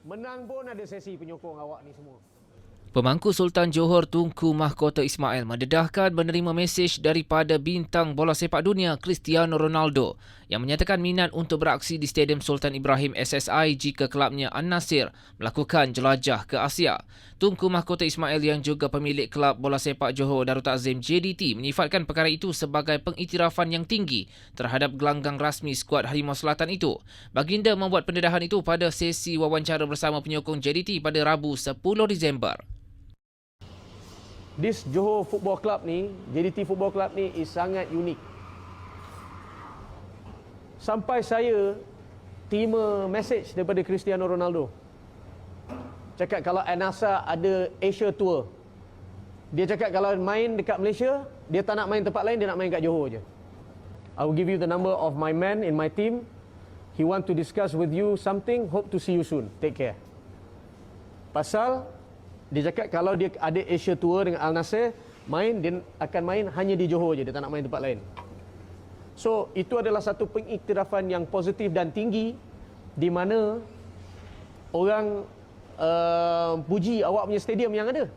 Menang pun ada sesi penyokong awak ni semua. Pemangku Sultan Johor Tunku Mahkota Ismail mendedahkan menerima mesej daripada bintang bola sepak dunia Cristiano Ronaldo yang menyatakan minat untuk beraksi di Stadium Sultan Ibrahim SSI jika kelabnya An-Nasir melakukan jelajah ke Asia. Tunku Mahkota Ismail yang juga pemilik kelab bola sepak Johor Darul Takzim JDT menyifatkan perkara itu sebagai pengiktirafan yang tinggi terhadap gelanggang rasmi skuad Harimau Selatan itu. Baginda membuat pendedahan itu pada sesi wawancara bersama penyokong JDT pada Rabu 10 Disember. This Johor Football Club ni, JDT Football Club ni is sangat unik. Sampai saya terima message daripada Cristiano Ronaldo. Cakap kalau Al-Nassr ada Asia Tour. Dia cakap kalau main dekat Malaysia, dia tak nak main tempat lain, dia nak main kat Johor je. I will give you the number of my man in my team. He want to discuss with you something. Hope to see you soon. Take care. Pasal dia cakap kalau dia ada Asia Tour dengan Al Nassr, main dia akan main hanya di Johor je, dia tak nak main tempat lain. So, itu adalah satu pengiktirafan yang positif dan tinggi di mana orang uh, puji awak punya stadium yang ada.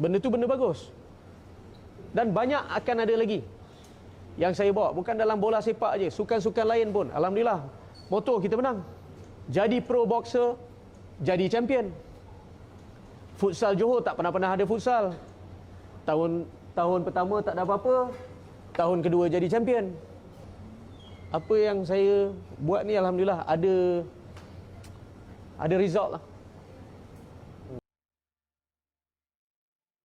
Benda tu benda bagus. Dan banyak akan ada lagi yang saya bawa. Bukan dalam bola sepak je, sukan-sukan lain pun. Alhamdulillah, motor kita menang. Jadi pro boxer, jadi champion. Futsal Johor tak pernah-pernah ada futsal. Tahun tahun pertama tak ada apa-apa. Tahun kedua jadi champion. Apa yang saya buat ni alhamdulillah ada ada result lah.